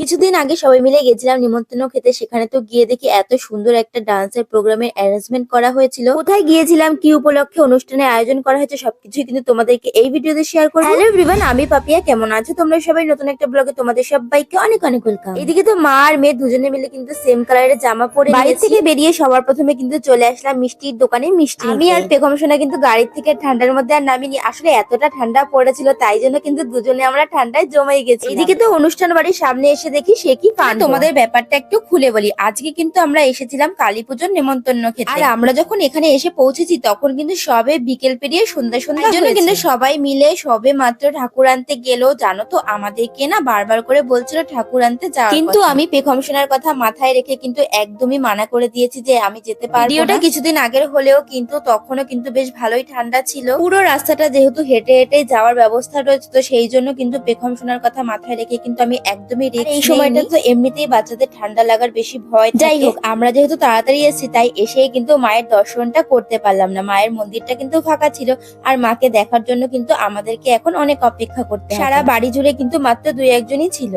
কিছুদিন আগে সবাই মিলে গেছিলাম নিমন্ত্রণ খেতে। সেখানে তো গিয়ে দেখি এত সুন্দর একটা ডান্সের প্রোগ্রামের অ্যারেঞ্জমেন্ট করা হয়েছিল। কোথায় গিয়েছিলাম কি উপলক্ষে অনুষ্ঠানের আয়োজন করা হয়েছে সবকিছুই কিন্তু তোমাদেরকে এই ভিডিওতে শেয়ার করব। হ্যালো এভরিওয়ান আমি পাপিয়া কেমন আছো? তোমরা সবাই নতুন একটা ব্লগে তোমাদের সবাইকে অনেক অনেক ওয়েলকাম এদিকে তো মা আর মেয়ে দুজনে মিলে কিন্তু সেম কালারের জামা পরে বাড়ি থেকে বেরিয়ে সবার প্রথমে কিন্তু চলে আসলাম মিষ্টির দোকানে মিষ্টি। আমি আর পেখম সোনা কিন্তু গাড়ির থেকে ঠান্ডার মধ্যে আর নামিনি। আসলে এতটা ঠান্ডা পড়েছিল তাই জন্য কিন্তু দুজনে আমরা ঠান্ডায় জমাই গেছি এদিকে তো অনুষ্ঠান বাড়ির সামনে এসে দেখি সে কি কাণ্ড। তোমাদের ব্যাপারটা একটু খুলে বলি। আজকে কিন্তু আমরা এসেছিলাম কালী পুজোর নেমন্তন্ন খেতে আর আমরা যখন এখানে এসে পৌঁছেছি তখন কিন্তু সবে বিকেল পেরিয়ে সন্ধ্যা সন্ধ্যা। জন্য কিন্তু সবাই মিলে সবে মাত্র ঠাকুর আনতে গেলো। জানো তো আমাদেরকে না বারবার করে বলছিল ঠাকুর আনতে যাওয়ার কিন্তু আমি পেখম সোনার কথা মাথায় রেখে কিন্তু একদমই মানা করে দিয়েছি যে আমি যেতে পারব ভিডিওটা কিছুদিন আগের হলেও কিন্তু তখনও কিন্তু বেশ ভালোই ঠান্ডা ছিল। পুরো রাস্তাটা যেহেতু হেঁটে হেঁটে যাওয়ার ব্যবস্থা রয়েছে তো সেই জন্য কিন্তু পেখম সোনার কথা মাথায় রেখে কিন্তু আমি একদমই রিস্ক এই সময়টা তো এমনিতেই বাচ্চাদের ঠান্ডা লাগার বেশি ভয় যাই হোক আমরা যেহেতু তাড়াতাড়ি এসেছি তাই এসেই কিন্তু মায়ের দর্শনটা করতে পারলাম না। মায়ের মন্দিরটা কিন্তু ফাঁকা ছিল আর মাকে দেখার জন্য কিন্তু আমাদেরকে এখন অনেক অপেক্ষা করতে সারা বাড়ি জুড়ে কিন্তু মাত্র দুই একজনই ছিল।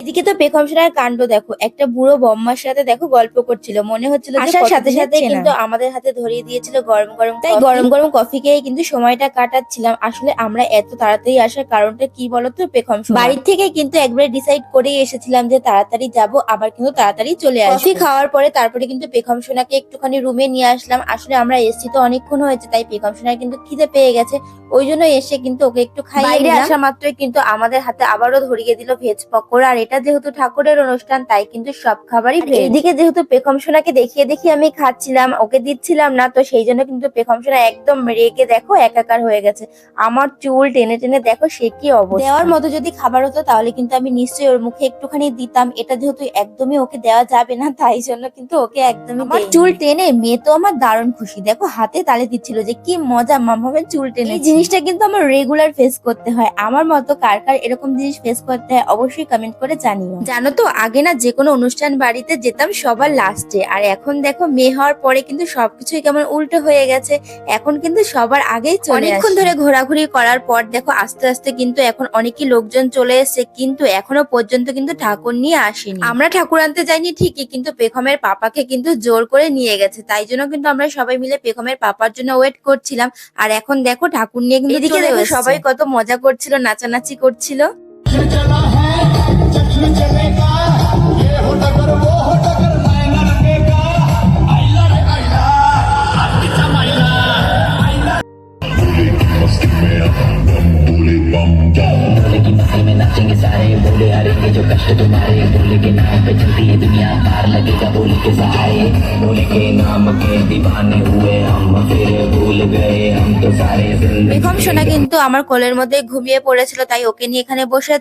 এদিকে তো পেখম সোনার কাণ্ড দেখো। একটা বুড়ো বম্মার সাথে দেখো গল্প করছিল। মনে হচ্ছিল আসার সাথে সাথে কিন্তু আমাদের হাতে ধরিয়ে দিয়েছিল গরম গরম তাই গরম গরম কফি খেয়ে কিন্তু সময়টা কাটাচ্ছিলাম। আসলে আমরা এত তাড়াতাড়ি আসার কারণটা কি বলতো পেখম বাড়ির থেকে কিন্তু একবার ডিসাইড করেই এসেছিলাম যে তাড়াতাড়ি যাব আবার কিন্তু তাড়াতাড়ি চলে আসব। কফি খাওয়ার পরে তারপরে কিন্তু পেখম সোনাকে একটুখানি রুমে নিয়ে আসলাম। আসলে আমরা এসছি তো অনেকক্ষণ হয়েছে তাই পেখম সোনার কিন্তু খিদে পেয়ে গেছে। ওই জন্য এসে কিন্তু ওকে একটু খাইয়ে আসা মাত্রই কিন্তু আমাদের হাতে আবারও ধরিয়ে দিল ভেজ পকোড়া। আর এটা যেহেতু ঠাকুরের অনুষ্ঠান তাই কিন্তু সব খাবারই এদিকে যেহেতু পেখম সোনাকে দেখিয়ে দেখিয়ে আমি খাচ্ছিলাম ওকে দিচ্ছিলাম না তো সেই জন্য কিন্তু পেখম সোনা একদম রেগে দেখো একাকার হয়ে গেছে। আমার চুল টেনে টেনে দেখো সে কি অবস্থা। দেওয়ার মতো যদি খাবার হতো তাহলে কিন্তু আমি নিশ্চয়ই ওর মুখে একটুখানি দিতাম। এটা যেহেতু একদমই ওকে দেওয়া যাবে না তাই জন্য কিন্তু ওকে একদমই আমার চুল টেনে মেয়ে তো আমার দারুণ খুশি। দেখো হাতে তালে দিচ্ছিল যে কি মজা মামামের চুল টেনে এই জিনিসটা কিন্তু আমার রেগুলার ফেস করতে হয়। আমার মতো কার কার এরকম জিনিস ফেস করতে হয় অবশ্যই কমেন্ট করে জানিও। জানো তো আগে না যে কোনো অনুষ্ঠান বাড়িতে যেতাম সবার লাস্টে আর এখন দেখো মেয়ে হওয়ার পরে কিন্তু সবকিছুই কেমন উল্টো হয়ে গেছে। এখন কিন্তু সবার আগেই চলে অনেকক্ষণ ধরে ঘোরাঘুরি করার পর দেখো আস্তে আস্তে কিন্তু এখন অনেকই লোকজন চলে এসেছে কিন্তু এখনও পর্যন্ত কিন্তু ঠাকুর নিয়ে আসেনি। আমরা ঠাকুর আনতে যাইনি ঠিকই কিন্তু পেখমের পাপাকে কিন্তু জোর করে নিয়ে গেছে। তাই জন্য কিন্তু আমরা সবাই মিলে পেখমের পাপার জন্য ওয়েট করছিলাম। আর এখন দেখো ঠাকুর নিয়ে কিন্তু এদিকে দেখো সবাই কত মজা করছিল নাচানাচি করছিল। हारेंगे जो कष्ट तुम्हारे बोले के नाम पे चलती है, दुनिया पार लगेगा भोले के सहारे बोले के नाम के दीवाने हुए हम फिर भूल বেগম সোনা কিন্তু আমার কোলের মধ্যে ঘুমিয়ে পড়েছিল তাই ওকে নিয়ে এখানে বসে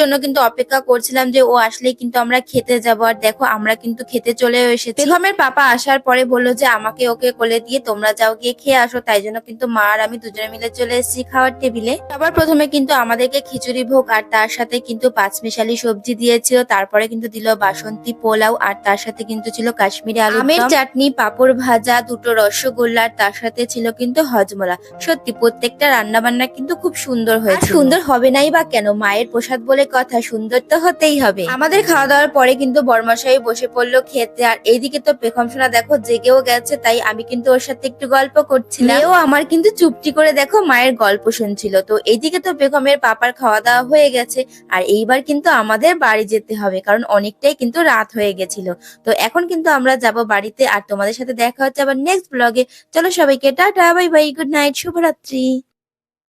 জন্য কিন্তু অপেক্ষা করছিলাম যে ও আসলে কিন্তু আমরা খেতে যাব। আর দেখো আমরা কিন্তু খেতে চলে এসেছি। বেগমের পাপা আসার পরে বলল যে আমাকে ওকে কোলে দিয়ে তোমরা যাও গিয়ে খেয়ে আসো। তাই জন্য কিন্তু মা আর আমি দুজনে মিলে চলে এসেছি খাওয়ার টেবিলে। সবার প্রথমে কিন্তু আমাদেরকে খিচুড়ি ভোগ আর তার সাথে কিন্তু পাঁচমিশালি সবজি দিয়েছিল। তারপরে কিন্তু দিল বাসন্তী পোলাও আর তার সাথে কিন্তু ছিল কাশ্মীরি আলু আমের চাটনি পাপড় ভাজা দুটো রসগোল্লা আর তার সাথে ছিল কিন্তু হজমলা। সত্যি প্রত্যেকটা রান্না বান্না কিন্তু খুব সুন্দর হয়েছে সুন্দর হবে নাই বা কেন? মায়ের প্রসাদ বলে কথা সুন্দর তো হতেই হবে। আমাদের খাওয়া দাওয়ার পরে কিন্তু বর্মাশাই বসে পড়ল খেতে। আর এইদিকে তো পেখম সোনা দেখো জেগেও গেছে তাই আমি কিন্তু ওর সাথে একটু গল্প করছিলাম। ও আমার কিন্তু চুপটি করে দেখো মায়ের গল্প শুনছিল। তো এইদিকে তো বেগমের পাপার খাওয়া দাওয়া হয়ে গেছে। আর এইবার কিন্তু আমাদের বাড়ি যেতে হবে কারণ অনেকটাই কিন্তু রাত হয়ে গেছিল। তো এখন কিন্তু আমরা যাব বাড়িতে আর তোমাদের সাথে দেখা হচ্ছে আবার নেক্সট ব্লগে চলো সবাইকে tata! Bye bye good night শুভরাত্রি।